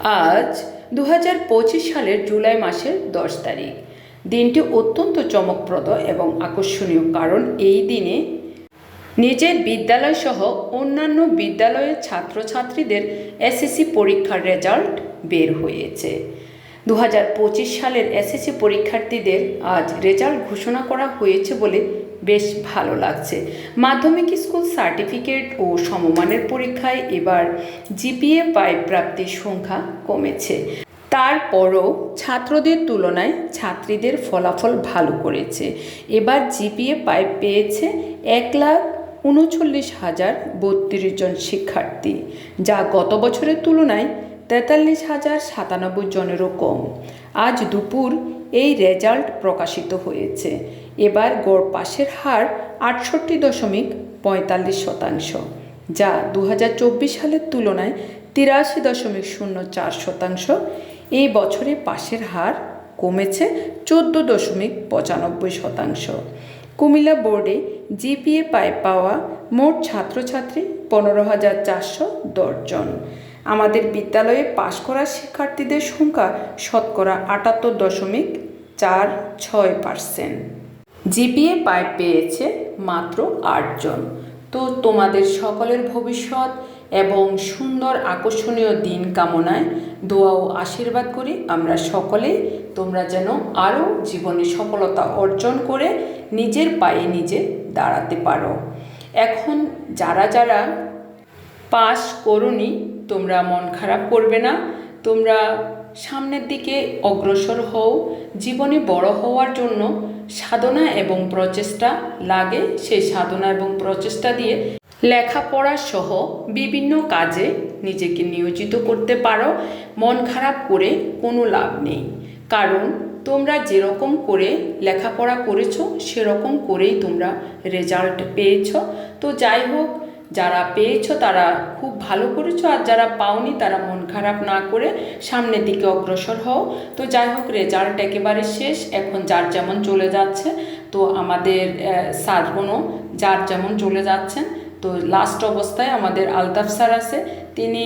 আজ দু হাজার পঁচিশ সালের জুলাই মাসের দশ তারিখ। দিনটি অত্যন্ত চমকপ্রদ এবং আকর্ষণীয় কারণ এই দিনে নিজের বিদ্যালয় সহ অন্যান্য বিদ্যালয়ের ছাত্রছাত্রীদের এসএসসি পরীক্ষার রেজাল্ট বের হয়েছে। দু হাজার পঁচিশ সালের এসএসসি পরীক্ষার্থীদের আজ রেজাল্ট ঘোষণা করা হয়েছে বলে বেশ ভালো লাগছে। মাধ্যমিক স্কুল সার্টিফিকেট ও সমমানের পরীক্ষায় এবার জিপিএ পাই প্রাপ্তির সংখ্যা কমেছে। তারপরও ছাত্রদের তুলনায় ছাত্রীদের ফলাফল ভালো করেছে। এবার জিপিএ পাই পেয়েছে এক লাখ উনচল্লিশ হাজার বত্রিশ জন শিক্ষার্থী, যা গত বছরের তুলনায় তেতাল্লিশ হাজার সাতানব্বই জনেরও কম। আজ দুপুর এই রেজাল্ট প্রকাশিত হয়েছে। এবার গড় পাশের হার আটষট্টি দশমিক পঁয়তাল্লিশ শতাংশ, যা দু হাজার চব্বিশ সালের তুলনায় তিরাশি দশমিক শূন্য চার শতাংশ। এই বছরে পাশের হার কমেছে চোদ্দ দশমিক পঁচানব্বই শতাংশ। কুমিল্লা বোর্ডে জিপিএ পায় পাওয়া মোট ছাত্রছাত্রী পনেরো হাজার চারশো জন। আমাদের বিদ্যালয়ে পাশ করা শিক্ষার্থীদের সংখ্যা শতকরা আটাত্তর দশমিক চার ছয় পার্সেন্ট। জিপিএ পায় পেয়েছে মাত্র আটজন। তো তোমাদের সকলের ভবিষ্যৎ এবং সুন্দর আকর্ষণীয় দিন কামনায় দোয়া ও আশীর্বাদ করি। আমরা সকলে তোমরা যেন আরও জীবনে সফলতা অর্জন করে নিজের পায়ে নিজে দাঁড়াতে পারো। এখন যারা যারা পাস করনি, তোমরা মন খারাপ করবে না। তোমরা সামনের দিকে অগ্রসর হও, জীবনে বড় হওয়ার জন্য সাধনা এবং প্রচেষ্টা লাগে। সেই সাধনা এবং প্রচেষ্টা দিয়ে লেখাপড়া সহ বিভিন্ন কাজে নিজেকে নিয়োজিত করতে পারো। মন খারাপ করে কোনো লাভ নেই। কারণ তোমরা যেরকম করে লেখাপড়া করেছ, সেরকম করেই তোমরা রেজাল্ট পেয়েছ। তো যাই হোক যারা পেয়েছ তারা খুব ভালো করেছ, আর যারা পাওনি তারা মন খারাপ না করে সামনের দিকে অগ্রসর হও। তো যাই হোক রেজাল্ট একেবারে শেষ। এখন যার যেমন চলে যাচ্ছে, তো আমাদের স্যারগুনও যার যেমন চলে যাচ্ছেন, তো লাস্ট অবস্থায় আমাদের আলতাফ স্যার আছে। তিনি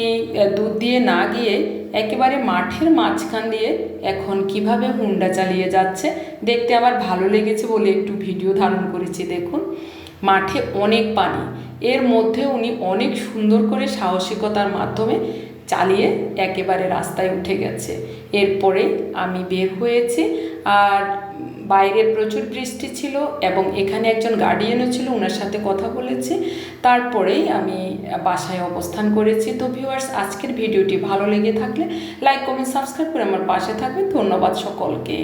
দুধ দিয়ে না গিয়ে একেবারে মাঠের মাঝখান দিয়ে এখন কীভাবে হুন্ডা চালিয়ে যাচ্ছে, দেখতে আবার ভালো লেগেছে বলে একটু ভিডিও ধারণ করেছি, দেখুন। মাঠে অনেক পানি। এর মধ্যে উনি অনেক সুন্দর করে সাহসিকতার মাধ্যমে চালিয়ে একেবারে রাস্তায় উঠে গেছে। এরপরে আমি বের হয়েছি আর বাইরে প্রচুর বৃষ্টি ছিল এবং এখানে একজন গার্ডিয়ানও ছিল ওনার সাথে কথা বলেছি। তারপরেই আমি বাসায় অবস্থান করেছি। তো ভিউয়ার্স আজকের ভিডিওটি ভালো লেগে থাকলে লাইক কমেন্ট সাবস্ক্রাইব করে আমার পাশে থাকবেন। ধন্যবাদ সকলকে।